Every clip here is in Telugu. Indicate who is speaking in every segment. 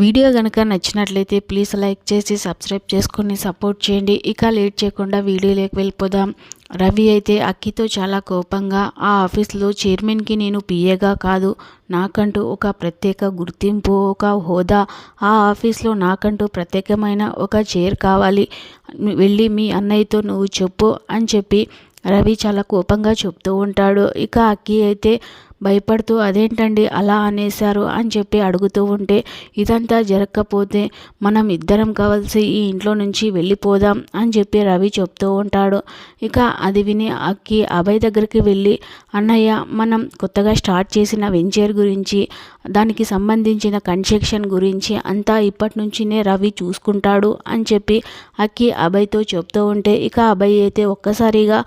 Speaker 1: వీడియో కనుక నచ్చినట్లయితే ప్లీజ్ లైక్ చేసి సబ్స్క్రైబ్ చేసుకొని సపోర్ట్ చేయండి. ఇక లేట్ చేయకుండా వీడియోలోకి వెళ్ళిపోదాం. రవి అయితే అక్కితో చాలా కోపంగా ఆ ఆఫీస్లో చైర్మన్కి నేను పిఏగా కాదు. నాకంటూ ఒక ప్రత్యేక గుర్తింపు ఒక హోదా. ఆ ఆఫీస్లో నాకంటూ ప్రత్యేకమైన ఒక చైర్ కావాలి. వెళ్ళి మీ అన్నయ్యతో నువ్వు చెప్పు అని చెప్పి రవి చాలా కోపంగా చెప్తూ ఉంటాడు. ఇక అక్కి అయితే భయపడుతూ అదేంటండి అలా అనేశారు అని చెప్పి అడుగుతూ ఉంటే ఇదంతా జరగకపోతే మనం ఇద్దరం కావాల్సి ఈ ఇంట్లో నుంచి వెళ్ళిపోదాం అని చెప్పి రవి చెప్తూ ఉంటాడు. ఇక అది విని అక్కి అభయ్ దగ్గరికి వెళ్ళి అన్నయ్య మనం కొత్తగా స్టార్ట్ చేసిన వెంచర్ గురించి దానికి సంబంధించిన కన్స్ట్రక్షన్ గురించి అంతా ఇప్పటి నుంచినే రవి చూసుకుంటాడు అని చెప్పి అక్కి అభయ్తో చెప్తూ ఉంటే ఇక అభయ్ అయితే ఒక్కసారిగా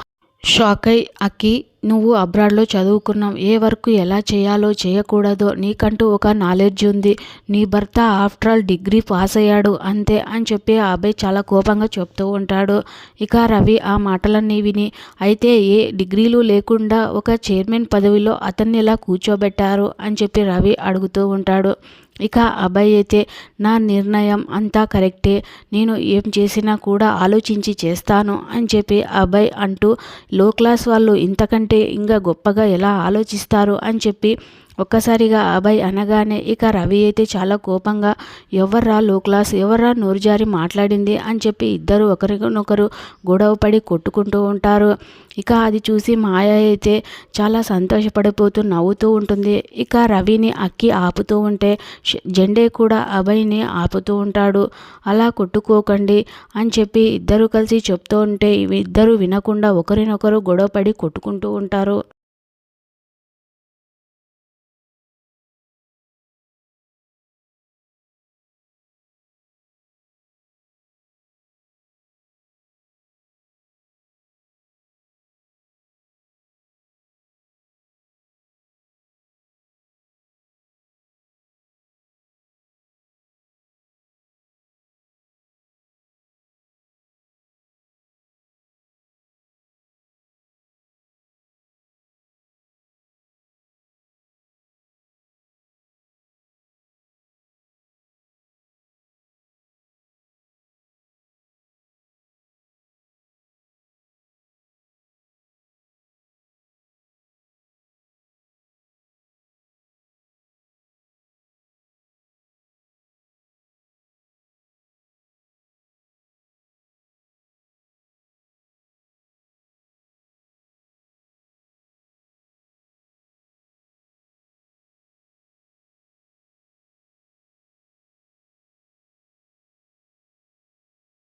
Speaker 1: షాక్ అయి అక్కి నువ్వు అబ్రాడ్లో చదువుకున్నావు. ఏ వర్క్ ఎలా చేయాలో చేయకూడదో నీకంటూ ఒక నాలెడ్జ్ ఉంది. నీ భర్త ఆఫ్టర్ ఆల్ డిగ్రీ పాస్ అయ్యాడు అంతే అని చెప్పి ఆ అబ్బాయి చాలా కోపంగా చెప్తూ ఉంటాడు. ఇక రవి ఆ మాటలన్నీ విని అయితే ఏ డిగ్రీలు లేకుండా ఒక చైర్మన్ పదవిలో అతన్ని ఎలా కూర్చోబెట్టారు అని చెప్పి రవి అడుగుతూ ఉంటాడు. ఇక అబ్బాయి అయితే నా నిర్ణయం అంతా కరెక్టే. నేను ఏం చేసినా కూడా ఆలోచించి చేస్తాను అని చెప్పి అబ్బాయి అంటూ లో క్లాస్ వాళ్ళు ఇంతకంటే ఇంకా గొప్పగా ఎలా ఆలోచిస్తారు? అని చెప్పి ఒక్కసారిగా అభయ్ అనగానే ఇక రవి అయితే చాలా కోపంగా ఎవర్రా లో క్లాస్ ఎవర్రా నోరుజారి మాట్లాడింది? అని చెప్పి ఇద్దరు ఒకరికొనొకరు గొడవ పడి కొట్టుకుంటూ ఉంటారు. ఇక అది చూసి మాయ అయితే చాలా సంతోషపడిపోతూ నవ్వుతూ ఉంటుంది. ఇక రవిని అక్కి ఆపుతూ ఉంటే జెండే కూడా అభయ్ని ఆపుతూ ఉంటాడు. అలా కొట్టుకోకండి అని చెప్పి ఇద్దరు కలిసి చెప్తూ ఉంటే ఇద్దరు వినకుండా ఒకరినొకరు గొడవ పడి కొట్టుకుంటూ ఉంటారు.